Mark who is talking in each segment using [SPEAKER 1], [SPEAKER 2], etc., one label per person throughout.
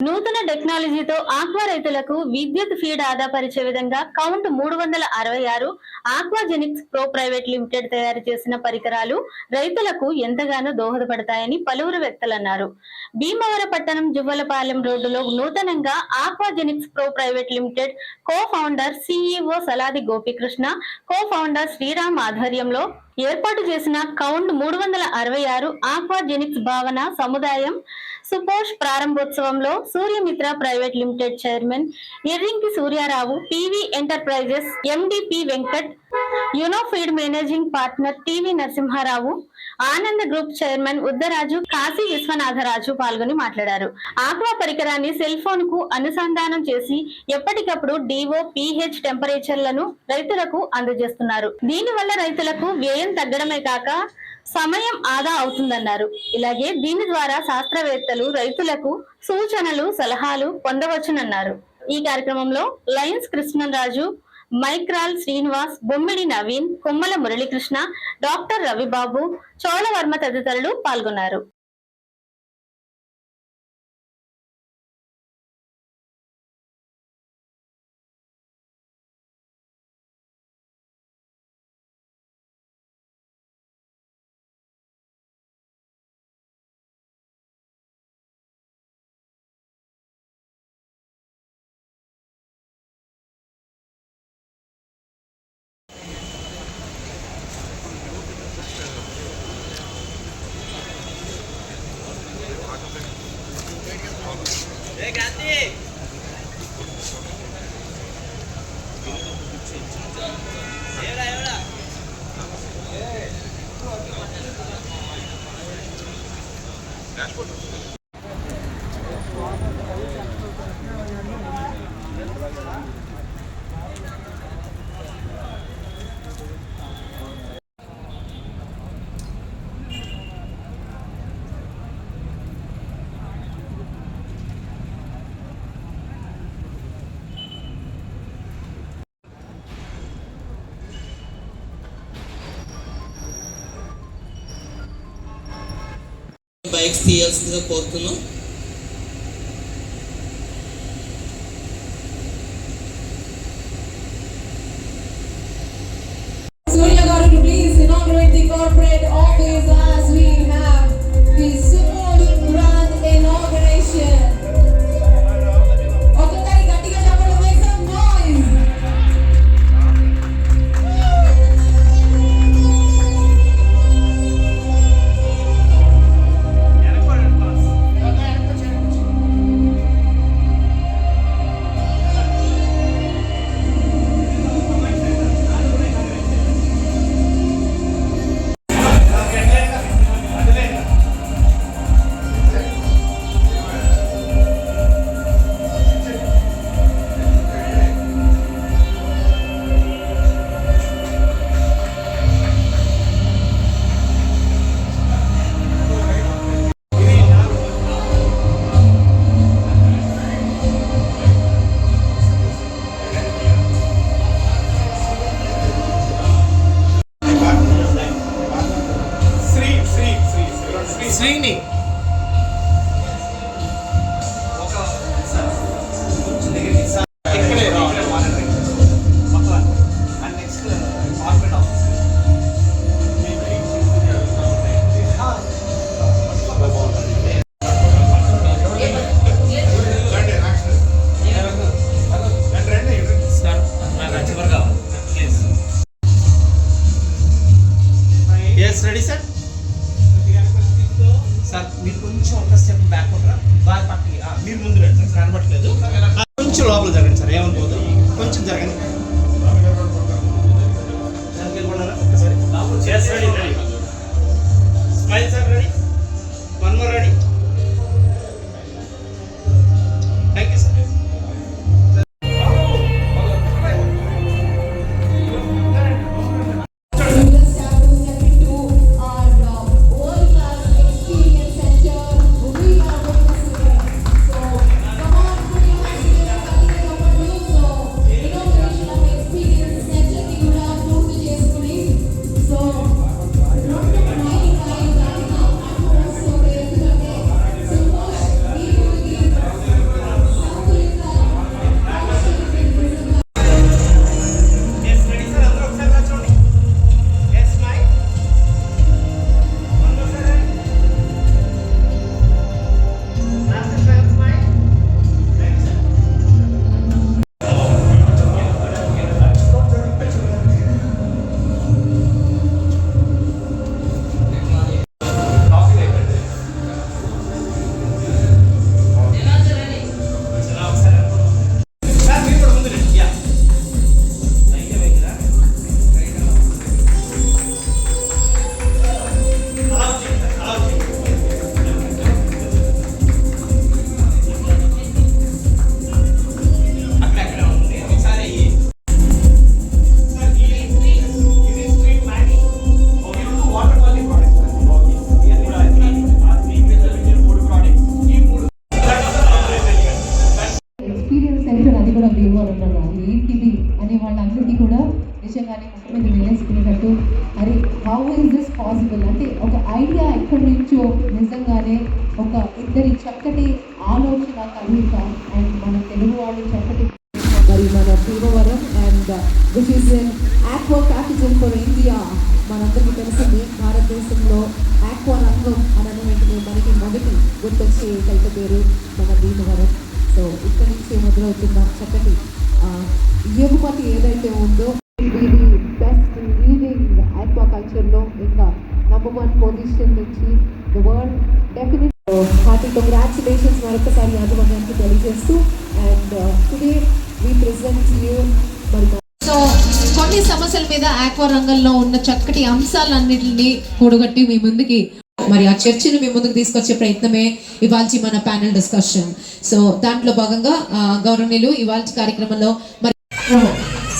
[SPEAKER 1] నూతన టెక్నాలజీతో ఆక్వా రైతులకు విద్యుత్ ఫీడ్ ఆధారపరిచే విధంగా కౌంట్ మూడు వందల అరవై ఆరు ఆక్వాజెనిక్స్ ప్రో ప్రైవేట్ లిమిటెడ్ తయారు చేసిన పరికరాలు రైతులకు ఎంతగానో దోహదపడతాయని పలువురు వ్యక్తులన్నారు. భీమవర పట్టణం జువ్వలపాలెం రోడ్డులో నూతనంగా Aquagenics pro private limited co founder CEO Saladi Gopikrishna co founder Sriram ఆధ్వర్యంలో ఏర్పాటు చేసిన కౌంట్ మూడు వందల అరవై ఆరు ఆక్వాజెనిక్స్ భావన సముదాయం Suposh ప్రారంభోత్సవంలో Suryamitra private limited chairman Errinki Suryarao TV enterprises MDP Venkat Unofeed managing partner TV Narasimharao Anand group chairman Uddaraju Kashi Viswanatharaju పాల్గొని మాట్లాడారు. ఆక్వా పరికరాన్ని సెల్ ఫోన్కు అనుసంధానం చేసి ఎప్పటికప్పుడు డివో పిహెచ్ టెంపరేచర్లను రైతులకు అందజేస్తున్నారు. దీనివల్ల రైతులకు వ్యయం తగ్గడమే కాక సమయం ఆదా అవుతుందన్నారు. ఇలాగే దీని ద్వారా శాస్త్రవేత్తలు రైతులకు సూచనలు సలహాలు పొందవచ్చునన్నారు. ఈ కార్యక్రమంలో లయన్స్ కృష్ణరాజు మైక్రాల్ శ్రీనివాస్ బొమ్మిడి నవీన్ కొమ్మల మురళీకృష్ణ డాక్టర్ రవిబాబు చోళవర్మ తదితరులు పాల్గొన్నారు.
[SPEAKER 2] fears to the não? కూడా భీమవరం అది ఏంటిది అని వాళ్ళందరికీ కూడా నిజంగానే ముఖం మీద వేసుకునేటట్టు అరే హౌ ఇస్ దిస్ పాసిబుల్ అంటే ఒక ఐడియా ఎక్కడి నుంచో నిజంగానే ఒక ఇద్దరి చక్కటి ఆలోచన కలయిక అండ్ మన తెలుగు వాళ్ళు చక్కటి మరి మన పూర్వవరం and which is aqua capital for India మనందరికీ తెలిసింది భారతదేశంలో ఆక్వా రంగం అనని వెంటనే మనకి మొదటి గుర్తొచ్చే ఏకైక పేరు మన భీమవరం సో ఇక్కడి నుంచి చక్కటి ఎగుమతి ఏదైతే ఉందో ఇది బెస్ట్ లీడింగ్ ఆక్వాకల్చర్లో ఇంకా నంబర్ వన్ పొజిషన్ నుంచి the world definite hearty congratulations మరొకసారి యాజమాన్యానికి తెలియజేస్తూ and today we present you మరి
[SPEAKER 3] సో కొన్ని సమస్యల మీద ఆక్వా రంగంలో ఉన్న చక్కటి అంశాలన్నింటినీ కూడగట్టి మీ ముందుకి మరి ఆ చర్చను మీ ముందుకు తీసుకొచ్చే ప్రయత్నమే ఇవాల్చి మన ప్యానెల్ డిస్కషన్ సో దాంట్లో భాగంగా గౌరవనీయులు ఇవాల్చి కార్యక్రమంలో మరి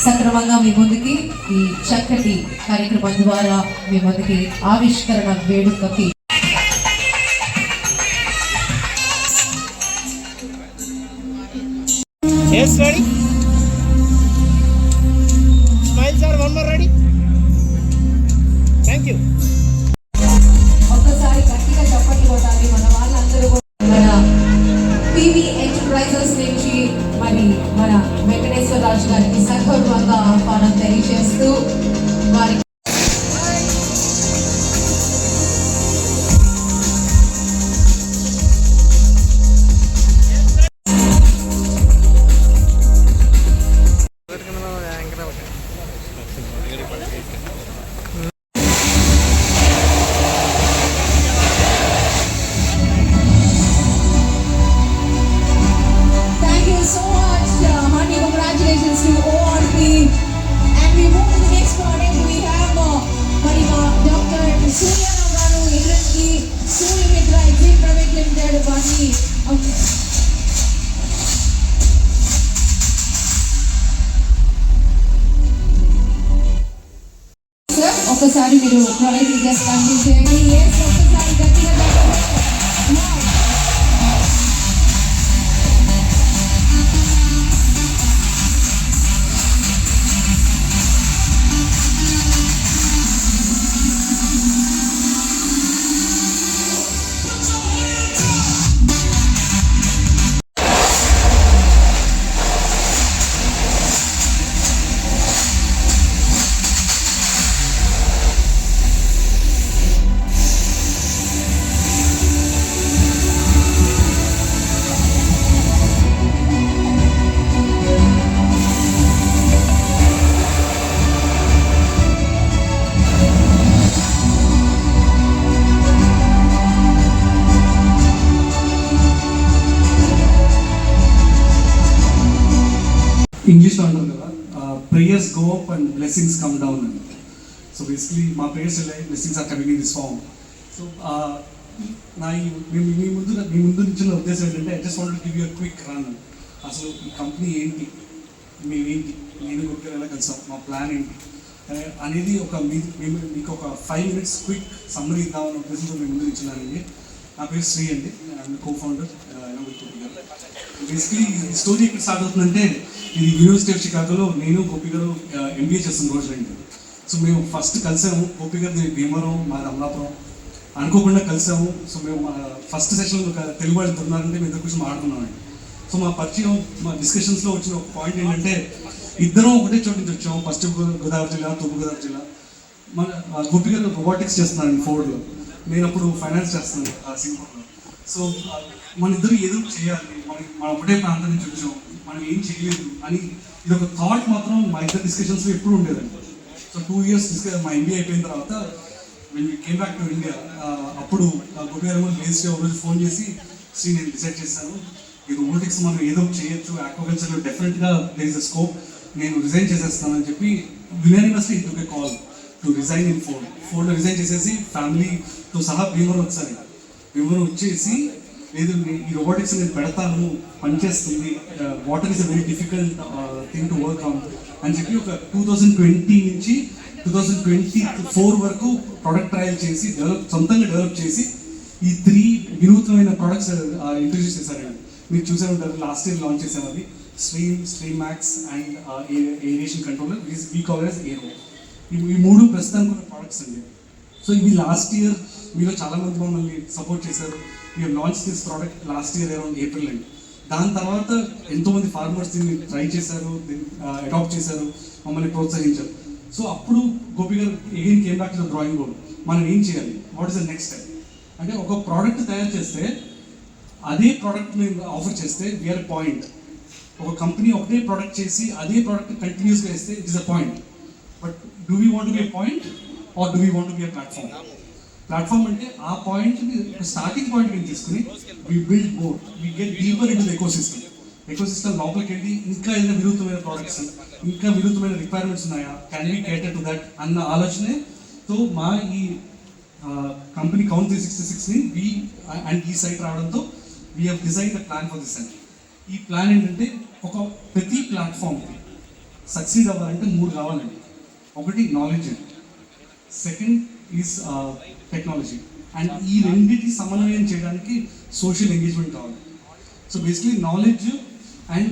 [SPEAKER 3] సక్రమంగా మీ ముందుకి ఈ చక్కటి కార్యక్రమం ద్వారా మీ ముందుకి ఆవిష్కరణ వేడుకకి yes ready sir one
[SPEAKER 2] thank you to ORP. And we move to the next product. We have uh, Marima, Dr. Surya Nagaru, Indranki, Surya Mitra, Exim Private Limited, Bani. Okay. Sir, ఒకసారి మీరు product just
[SPEAKER 4] so basically మా prayers వెళ్ళాయి blessings are coming in this form so నా ఈ మీ ముందు మీ ముందు నుంచి ఉద్దేశం ఏంటంటే I just want give you quick run అసలు ఈ కంపెనీ ఏంటి మేమేంటి నేను గుర్తు ఎలా కలిసాం మా ప్లాన్ ఏంటి అనేది ఒక మీ మేము మీకు ఒక ఫైవ్ మినిట్స్ క్విక్ సమ్మరీ ఇద్దామన్న ఉద్దేశంతో మేము ముందు ఇచ్చినానండి నా పేరు శ్రీ అండి. కో ఫౌండర్ బేసిక్లీ స్టోరీ ఎక్కడ స్టార్ట్ అవుతుందంటే ఇది యూనివర్సిటీ ఆఫ్ షికాగోలో నేను గోపి గారు ఎంబీఏ చేస్తున్న రోజు అండి. సో మేము ఫస్ట్ కలిసాము. గోపి భీమవరం మా అమలాపురం అనుకోకుండా కలిసాము. సో మేము ఫస్ట్ సెషన్ ఒక తెలుగు వాళ్ళు ఉన్నారంటే మేము ఇద్దరు కూర్చొని మాట్లాడుకున్నామండి సో మా పరిచయం మా డిస్కషన్స్లో వచ్చిన ఒక పాయింట్ ఏంటంటే ఇద్దరం ఒకటే చోటు నుంచి వచ్చాము. ఫస్ట్ గోదావరి జిల్లా తూర్పు గోదావరి జిల్లా. మన ఆ, గోపి గారు రోబోటిక్స్ చేస్తున్నారండి ఫోర్డ్లో నేను అప్పుడు ఫైనాన్స్ చేస్తున్నాను ఆ, సింగపూర్లో సో మన ఇద్దరు ఏదో చేయాలి. మనం మన ఒకటే ప్రాంతం నుంచి వచ్చాం మనం ఏం చేయలేదు అని ఇది ఒక థాట్ మాత్రం మా ఇద్దరు డిస్కషన్స్లో ఎప్పుడు ఉండేదండి. సో టూ ఇయర్స్ డిస్కస్ మా ఎంబీఏ అయిపోయిన తర్వాత when came back to India అప్పుడు ఆ, గోపి గారు లేచి ఒక రోజు ఫోన్ చేసి శ్రీ నేను డిసైడ్ చేశాను. ఈ రోబోటిక్స్ మనం ఏదో చేయొచ్చు ఆక్వాకల్చర్లో డెఫినెట్గా దేర్ ఇస్ అ స్కోప్ నేను రిజైన్ చేసేస్తానని చెప్పి unanimously to a call to resign in four ఫోన్లో రిజైన్ చేసేసి ఫ్యామిలీతో సహా భీమవరం వచ్చాను భీమవరం వచ్చేసి లేదు ఈ రోబోటిక్స్ నేను పెడతాను పనిచేస్తుంది. Water is a very difficult thing to work on అని చెప్పి ఒక టూ థౌజండ్ ట్వంటీ నుంచి టూ థౌజండ్ ట్వంటీ ఫోర్ వరకు ప్రొడక్ట్ ట్రయల్ చేసి డెవలప్ సొంతంగా డెవలప్ చేసి ఈ త్రీ వినూత్నమైన ప్రొడక్ట్స్ ఇంట్రడ్యూస్ చేశారండి. మీరు చూసే ఉంటారు లాస్ట్ ఇయర్ లాంచ్ చేసాం అది stream stream max and aeration controller we call S aero ఈ మూడు ప్రస్తుతానికి ఉన్న ప్రోడక్ట్స్ అండి. సో ఇవి లాస్ట్ ఇయర్ మీలో చాలా మంది మమ్మల్ని సపోర్ట్ చేశారు. మీరు launch this product last year around April అండి. దాని తర్వాత ఎంతోమంది ఫార్మర్స్ దీన్ని ట్రై చేశారు అడాప్ట్ చేశారు మమ్మల్ని ప్రోత్సహించారు. సో అప్పుడు గోపి గారు again came back to drawing board మనం ఏం చేయాలి? What is the next step అంటే ఒక ప్రోడక్ట్ తయారు చేస్తే అదే ప్రోడక్ట్ మేము ఆఫర్ చేస్తే వీఆర్ పాయింట్ ఒక కంపెనీ ఒకటే ప్రోడక్ట్ చేసి అదే ప్రోడక్ట్ కంటిన్యూస్గా ఇస్తే it is a point but do we want be point or do we want be a platform platform అంటే ఆ పాయింట్ స్టార్టింగ్ పాయింట్ మేము తీసుకుని we build more we get deeper in ecosystem ecosystem లోపలికి వెళ్ళి ఇంకా ఏదైనా విరుద్ధమైన ప్రోడక్ట్స్ ఇంకా విరుద్ధమైన రిక్వైర్మెంట్స్ ఉన్నాయా? Can be cater to that అన్న ఆలోచనే తో మా ఈ కంపెనీ కౌంట్ త్రీ సిక్స్టీ సిక్స్ని వి అండ్ ఈ సైట్ రావడంతో we have design the plan for this and ఈ ప్లాన్ ఏంటంటే ఒక ప్రతి ప్లాట్ఫామ్కి సక్సీడ్ అవ్వాలంటే మూడు కావాలండి. ఒకటి knowledge second is technology and ఈ రెండింటి సమన్వయం చేయడానికి సోషల్ ఎంగేజ్మెంట్ కావాలి. So basically knowledge and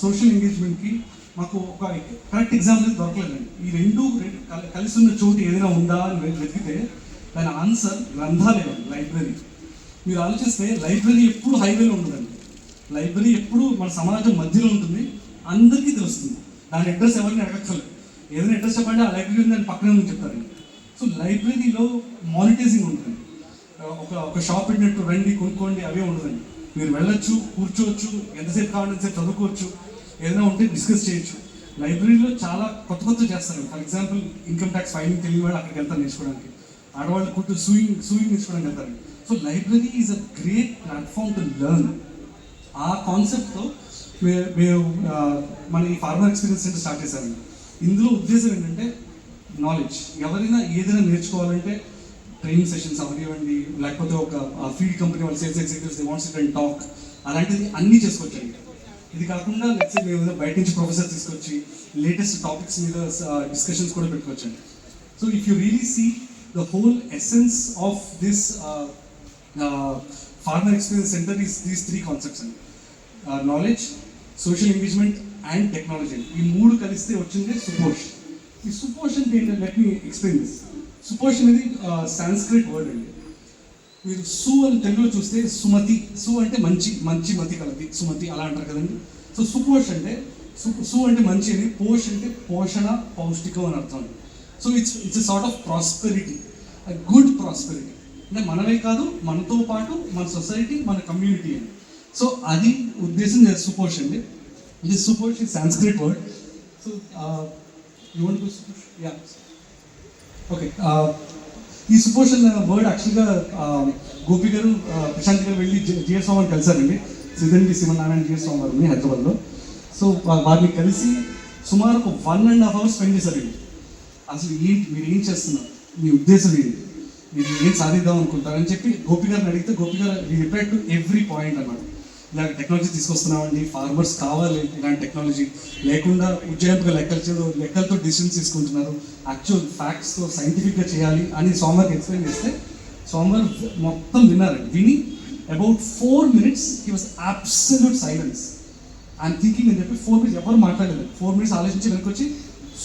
[SPEAKER 4] social ఎంగేజ్మెంట్కి మాకు ఒక కరెక్ట్ ఎగ్జాంపుల్ దొరకలేదండి. ఈ రెండు రెండు కలిసి ఉన్న చోటు ఏదైనా ఉందా అని వెతికితే దాని ఆన్సర్ గ్రంథాలయం లైబ్రరీ. మీరు ఆలోచిస్తే లైబ్రరీ ఎప్పుడు హైవేలో ఉండదండి. లైబ్రరీ ఎప్పుడు మన సమాజం మధ్యలో ఉంటుంది అందరికీ తెలుస్తుంది. దాని అడ్రస్ ఎవరిని అడగక్కర్లేదు. ఏదైనా అడ్రస్ చెప్పండి ఆ లైబ్రరీ దాని పక్కనే ఉంది చెప్తారండి సో లైబ్రరీలో మానిటైజింగ్ ఉంటుంది. ఒక ఒక షాప్ పెట్టినట్టు రండి కొనుక్కోండి అవే ఉండదండి. మీరు వెళ్ళొచ్చు కూర్చోవచ్చు ఎంతసేపు కావాలంటే సేపు చదువుకోవచ్చు ఏదైనా ఉంటే డిస్కస్ చేయొచ్చు. లైబ్రరీలో చాలా కొత్త కొత్త చేస్తారు. For example income tax filing తెలియని వాళ్ళు అక్కడికి వెళ్తారు నేర్చుకోవడానికి. ఆడవాళ్ళు కూర్చో సూయింగ్ సూయింగ్ నేర్చుకోవడానికి వెళ్తారు. So library is a great platform to learn ఆ కాన్సెప్ట్తో మేము మన ఈ ఫార్మర్ ఎక్స్పీరియన్స్ సెంటర్ స్టార్ట్ చేశారండి. ఇందులో ఉద్దేశం ఏంటంటే నాలెడ్జ్ ఎవరైనా ఏదైనా నేర్చుకోవాలంటే ట్రైనింగ్ సెషన్స్ అవనివ్వండి లేకపోతే ఒక ఫీల్డ్ కంపెనీ వాళ్ళు sales executives they wants and talk అలాంటిది అన్నీ చేసుకోవచ్చండి. ఇది కాకుండా లెట్స్ మేము ఏదైనా బయట నుంచి ప్రొఫెసర్ తీసుకొచ్చి లేటెస్ట్ టాపిక్స్ మీద డిస్కషన్స్ కూడా పెట్టుకోవచ్చండి. So if you really see the whole essence of this farmer experience centre is these three concepts అండి. Knowledge social engagement and. Technology ఈ మూడు కలిస్తే వచ్చింది సుపోష్ ఈ సుపోషన్ ఏంటంటే let me explain this Suposhan అనేది సాంస్క్రిట్ వర్డ్ అండి. మీరు సు అని తెలుగులో చూస్తే సుమతి. సు అంటే మంచి మంచి మతి కలది. సుమతి అలా అంటారు కదండి. సో సుపోష్ అంటే సు అంటే మంచి అని పోష్ అంటే పోషణ పౌష్టికం అని అర్థం so it's it's sort of prosperity good prosperity అంటే మనమే కాదు మనతో పాటు మన సొసైటీ మన కమ్యూనిటీ అని సో అది ఉద్దేశం సుపోష్ అండి ఇది Suposh is Sanskrit word so okay uh, ఈ సుపోషన్ వర్డ్ యాక్చువల్గా గోపి గారు ప్రశాంత్ గారు వెళ్ళి జిఎస్ స్వామి అని కలిసారండి. శ్రీధండి శివనారాయణ జిఎస్ స్వామి గారిని హైదరాబాద్లో. సో వారిని కలిసి సుమారు ఒక one and half hours spend చేశారండి. అసలు ఏంటి మీరు ఏం చేస్తున్నారు? మీ ఉద్దేశం ఏంటి? మీరు ఏం సాధిద్దాం అనుకుంటారని చెప్పి గోపి గారిని అడిగితే గోపి గారు రిప్లై టు ఎవ్రీ పాయింట్ అన్నమాట. ఇలాంటి టెక్నాలజీ తీసుకొస్తున్నామండి. ఫార్మర్స్ కావాలి ఇలాంటి టెక్నాలజీ లేకుండా ఉజ్జాయింపుగా లెక్కలు లెక్కలతో డిసిషన్స్ తీసుకుంటున్నారు. యాక్చువల్ ఫ్యాక్ట్స్తో సైంటిఫిక్గా చేయాలి అని సోమవారికి ఎక్స్ప్లెయిన్ చేస్తే సోమవారం మొత్తం విన్నారండి. విని about four minutes he was absolute silence I'm thinking అని చెప్పి ఫోర్ మినిట్స్ ఎవరు మాట్లాడలేదు. ఫోర్ మినిట్స్ ఆలోచించి వెనక్కి వచ్చి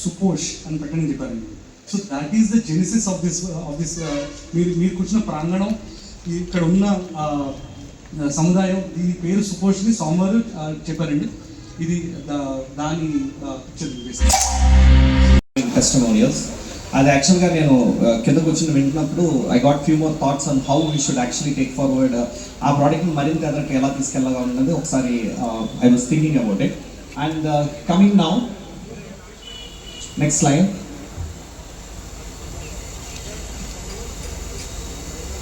[SPEAKER 4] సుపోష్ అని పెట్టని చెప్పారండి. So that is the genesis of this of this మీరు మీరు కూర్చున్న ప్రాంగణం. ఇక్కడ ఉన్న సముదాయం దీని పేరు సుపోష్ని సోమవారు చెప్పారండి. ఇది దాని పిక్చర్
[SPEAKER 5] టెస్టమోనియల్స్ అది యాక్చువల్గా నేను కింద కూర్చొని వింటున్నప్పుడు I got few more thoughts on how we should actually take forward ఆ ప్రోడక్ట్ని మరింత ఎదరికి ఎలా తీసుకెళ్ళగా ఉన్నది ఒకసారి I was thinking about it and coming now next line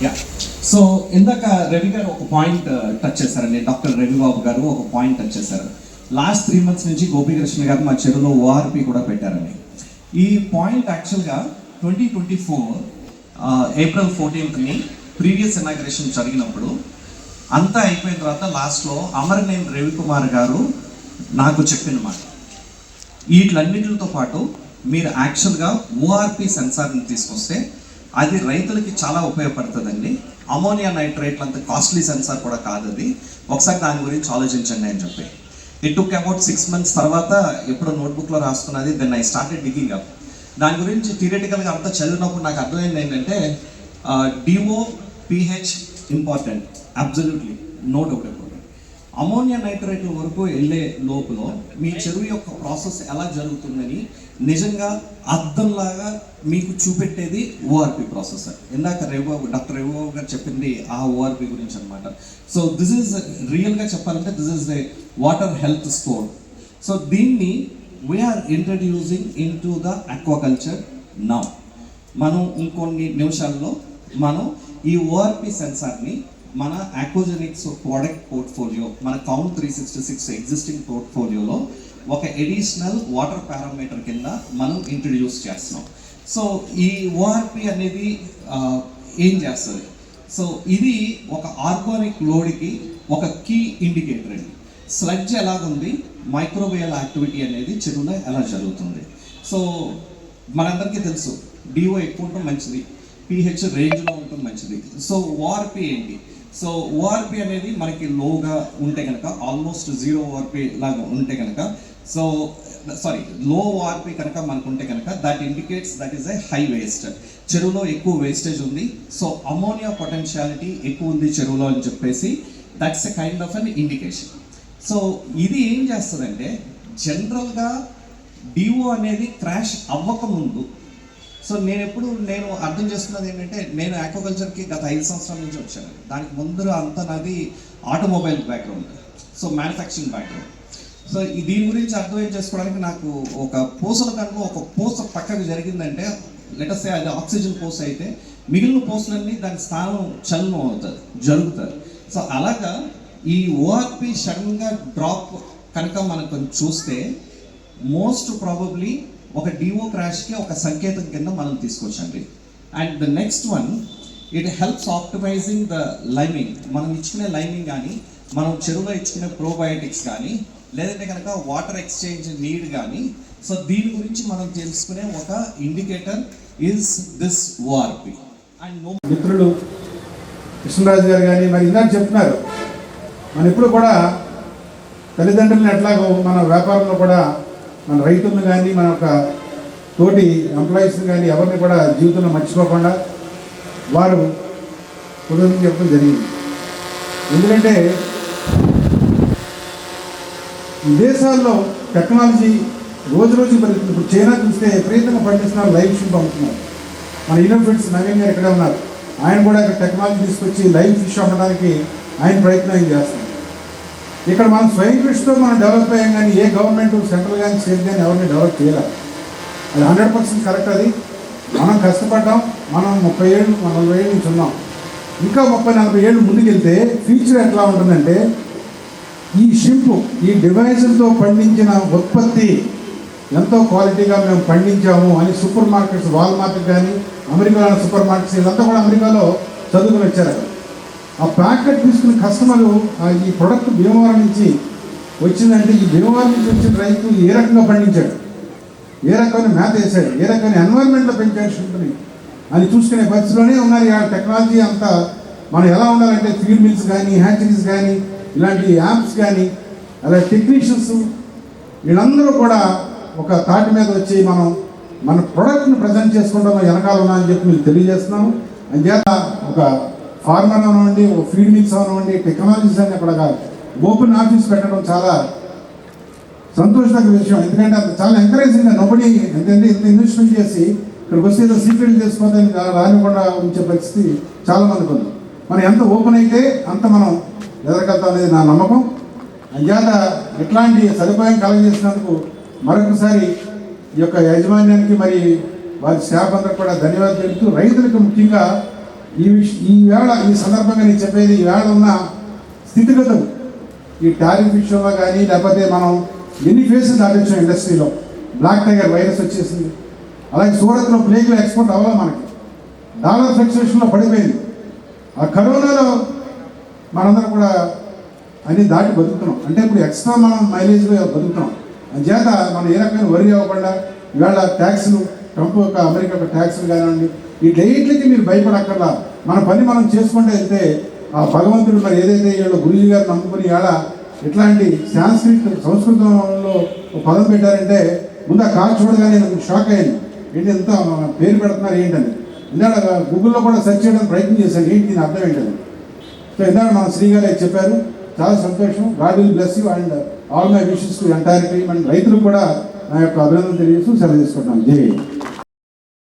[SPEAKER 5] yeah so ఇందాక రవి గారు ఒక పాయింట్ uh, టచ్ చేశారండి. డాక్టర్ రవిబాబు గారు ఒక పాయింట్ టచ్ చేశారు. లాస్ట్ త్రీ మంత్స్ నుంచి గోపీకృష్ణ గారు మా చెరువులో ఓఆర్పి కూడా పెట్టారండి. ఈ పాయింట్ యాక్చువల్గా ట్వంటీ ట్వంటీ ఫోర్ ఏప్రిల్ ఫోర్టీన్త్ని ప్రీవియస్ ఇనాగ్రేషన్ జరిగినప్పుడు అంతా అయిపోయిన తర్వాత లాస్ట్లో అమరనేని రవికుమార్ గారు నాకు చెప్పిన మాట. వీటిలన్నిటితో పాటు మీరు యాక్చువల్గా ఓఆర్పి సెన్సార్ని తీసుకొస్తే అది రైతులకి చాలా ఉపయోగపడుతుందండి. అమోనియా నైట్రేట్లు అంత కాస్ట్లీ సెన్సార్ కూడా కాదు అది ఒకసారి దాని గురించి ఆలోచించండి అని చెప్పి. It took about six months తర్వాత ఎప్పుడో నోట్బుక్లో రాసుకున్నది then I started digging up దాని గురించి థియరిటికల్గా అంతా చదివినప్పుడు నాకు అర్థమైంది ఏంటంటే DO pH important absolutely no doubt about ammonia నైట్రేట్ల వరకు వెళ్ళే లోపల మీ చెరువు యొక్క ప్రాసెస్ ఎలా జరుగుతుందని నిజంగా అర్థంలాగా మీకు చూపెట్టేది ఓఆర్పి ప్రాసెస్. ఇందాక రేవుబాబు డాక్టర్ రేవుబాబు గారు చెప్పింది ఆ ఓఆర్పి గురించి అనమాట సో దిస్ ఈజ్ రియల్గా చెప్పాలంటే this is the water health score. So దీన్ని we are introducing into the aquaculture now మనం ఇంకొన్ని నిమిషాల్లో మనం ఈ ఓఆర్పి సెన్సార్ని మన ఆక్వజెనిక్స్ ప్రోడక్ట్ పోర్ట్ఫోలియో మన count three sixty six existing పోర్ట్ఫోలియోలో ఒక ఎడిషనల్ వాటర్ పారామీటర్ కింద మనం ఇంట్రడ్యూస్ చేస్తున్నాం. సో ఈ ఓఆర్పి అనేది ఏం చేస్తుంది? సో ఇది ఒక ఆర్గానిక్ లోడ్కి ఒక కీ ఇండికేటర్ అండి. స్లడ్జ్ ఎలాగుంది? మైక్రోవేల్ యాక్టివిటీ అనేది చెరువులో ఎలా జరుగుతుంది? సో మనందరికీ తెలుసు డిఓ ఎక్కువ ఉండటం మంచిది పిహెచ్ రేంజ్లో ఉండటం మంచిది. సో ఓఆర్పి ఏంటి? సో ఓఆర్పి అనేది మనకి లోగా ఉంటే కనుక ఆల్మోస్ట్ జీరో ఓఆర్పి లాగా ఉంటే కనుక సో సారీ లో ఓఆర్పి కనుక మనకు ఉంటే కనుక that indicates that is a high waste చెరువులో ఎక్కువ వేస్టేజ్ ఉంది సో అమోనియా పొటెన్షియాలిటీ ఎక్కువ ఉంది చెరువులో అని చెప్పేసి that's a kind of an indication so ఇది ఏం చేస్తుందంటే జనరల్గా డిఓ అనేది క్రాష్ అవ్వకముందు సో నేను ఎప్పుడు నేను అర్థం చేసుకున్నది ఏంటంటే నేను ఆక్వాకల్చర్కి గత ఐదు సంవత్సరాల నుంచి వచ్చాను. దానికి ముందు అంతా నాది automobile background so manufacturing background so దీని గురించి అర్థం చేసుకోవడానికి నాకు ఒక పూసల కనుక ఒక పూస పక్కకు జరిగిందంటే లెటస్ అది ఆక్సిజన్ పూస అయితే మిగిలిన పూసలన్నీ దాని స్థానం చలనం అవుతుంది జరుగుతుంది సో అలాగా ఈ ఓఆర్పి సడన్గా డ్రాప్ కనుక మనం కొంచెం చూస్తే మోస్ట్ ప్రాబబ్లీ ఒక డివో క్రాష్కి ఒక సంకేతం కింద మనం తీసుకొచ్చండి. And the next one it helps optimising the liming మనం ఇచ్చుకునే లైమింగ్ కానీ మనం చెరువులో ఇచ్చుకునే ప్రోబయోటిక్స్ కానీ లేదంటే కనుక వాటర్ ఎక్స్చేంజ్ నీడ్ కానీ సో దీని గురించి మనం తెలుసుకునే ఒక indicator is this ORP and no
[SPEAKER 6] మిత్రులు కృష్ణరాజు గారు కానీ మరి ఇందాక చెప్తున్నారు. మనం ఇప్పుడు కూడా తల్లిదండ్రులను ఎట్లాగో మన వ్యాపారంలో కూడా మన రైతులను కానీ మన యొక్క తోటి ఎంప్లాయీస్ని కానీ ఎవరిని కూడా జీవితంలో మర్చిపోకుండా వారు కుటుంబం చెప్పడం జరిగింది. ఎందుకంటే విదేశాల్లో టెక్నాలజీ రోజు రోజు పెరుగుతుంది. ఇప్పుడు చైనా చూస్తే విపరీతంగా పండిస్తున్నారు లైవ్ షిప్ అమ్ముతున్నారు. మన ఇన్నోఫిట్స్ నవీన్ గారు ఇక్కడే ఉన్నారు. ఆయన కూడా ఇక్కడ టెక్నాలజీ తీసుకొచ్చి లైవ్ ఫిష్ అమ్మడానికి ఆయన ప్రయత్నం చేస్తున్నారు. ఇక్కడ మనం స్వయం కృషితో మనం డెవలప్ అయ్యాం కానీ ఏ గవర్నమెంట్ సెంట్రల్ కానీ స్టేట్ కానీ ఎవరిని డెవలప్ చేయలేదు. అది హండ్రెడ్ పర్సెంట్ కరెక్ట్ అది. మనం కష్టపడ్డాం మనం ముప్పై ఏళ్ళు మన నలభై ఏళ్ళు నుంచి ఉన్నాం. ఇంకా ముప్పై నలభై ఏళ్ళు ముందుకెళ్తే ఫ్యూచర్ ఎట్లా ఉంటుందంటే ఈ షింపు ఈ డివైజులతో పండించిన ఉత్పత్తి ఎంతో క్వాలిటీగా మేము పండించాము అని సూపర్ మార్కెట్స్ వాల్ మార్కెట్ కానీ అమెరికాలో సూపర్ మార్కెట్స్ వీళ్ళంతా కూడా అమెరికాలో చదువుకుని వచ్చారు. ఆ ప్యాకెట్ తీసుకున్న కస్టమర్లు ఆ ఈ ప్రొడక్ట్ భీమవరం నుంచి వచ్చిందంటే ఈ భీమవరం నుంచి వచ్చిన రైతు ఏ రకంగా పండించాడు? ఏ రకమైన మేత వేసాడు ఏ రకమైన ఎన్వైర్న్మెంట్లో పెంచాడు ఉంటుంది అని చూసుకునే పరిస్థితిలోనే ఉన్నారు. ఆ టెక్నాలజీ అంతా మనం ఎలా ఉండాలంటే ఫీడ్ మిల్స్ కానీ హ్యాచరీస్ కానీ ఇలాంటి యాప్స్ కానీ అలా టెక్నీషియన్స్ వీళ్ళందరూ కూడా ఒక తాటి మీద వచ్చి మనం మన ప్రోడక్ట్ని ప్రజెంట్ చేసుకుంటాం వెనకాల ఉన్నా అని చెప్పి మీకు తెలియజేస్తున్నాము. అంచేత ఒక ఫార్మర్ అవనివ్వండి ఒక ఫీడ్ మిల్స్ అవనివ్వండి టెక్నాలజీస్ అని అక్కడ ఓపెన్ ఆఫీస్ పెట్టడం చాలా సంతోషక విషయం. ఎందుకంటే అది చాలా ఎంకరేజింగ్ నొబడి ఎందుకంటే ఇంత ఇన్వెస్ట్మెంట్ చేసి ఇక్కడికి వస్తే ఏదో సీక్రెట్ చేసుకోతే రానివ్వకుండా ఉంచే పరిస్థితి చాలా మందికి ఉంది. మనం ఎంత ఓపెన్ అయితే అంత మనం ఎదగలుగుతాం అనేది నా నమ్మకం. అంచేత ఇట్లాంటి సదుపాయం కలగజేసినందుకు మరొకసారి ఈ యొక్క యాజమాన్యానికి మరి వారి స్టాఫ్ అందరికి కూడా ధన్యవాదాలు తెలుపుతూ రైతులకు ముఖ్యంగా ఈ విష ఈ వేళ ఈ సందర్భంగా నేను చెప్పేది ఈ వేళ ఉన్న స్థితిగతులు ఈ టారిఫ్ విషయంలో కానీ లేకపోతే మనం ఎన్ని ఫేసెస్ దాటించాం ఇండస్ట్రీలో బ్లాక్ టైగర్ వైరస్ వచ్చేసింది. అలాగే సూరత్లో ప్లేగ్లో ఎక్స్పోర్ట్ అవ్వాలి మనకి. డాలర్ ఫ్లక్చుయేషన్లో పడిపోయింది. ఆ కరోనాలో మనందరం కూడా అన్ని దాటి బతుకుతున్నాం. అంటే ఇప్పుడు ఎక్స్ట్రా మనం మైలేజ్లో బతుకుతున్నాం. చేత మనం ఏ రకమైన వరి అవ్వకుండా ఇవాళ ట్యాక్స్లు ట్రంప్ యొక్క అమెరికా యొక్క ట్యాక్స్లు కానివ్వండి ఈ డైట్లకి మీరు భయపడక్కర్లా. మన పని మనం చేసుకుంటే వెళ్తే ఆ భగవంతుడు మరి ఏదైతే వీళ్ళు గురుజీ గారు నమ్ముకుని ఆడ ఇట్లాంటి సాంస్క్రిట్ సంస్కృతంలో ఒక పదం పెట్టారంటే ముందు ఆ కార్ చూడగానే నాకు షాక్ అయ్యాను ఏంటి ఎంత పేరు పెడుతున్నారు ఏంటని. ఇందాక గూగుల్లో కూడా సెర్చ్ చేయడానికి ప్రయత్నం చేశాను ఏంటి దీని అర్థం ఏంటని. సో ఇందాక మన శ్రీ గారు చెప్పారు చాలా సంతోషం. God will bless you and all my wishes to entire team. And రైతులకు కూడా నా యొక్క అభినందన తెలియజేస్తూ సెలవు తీసుకుంటున్నాను. జై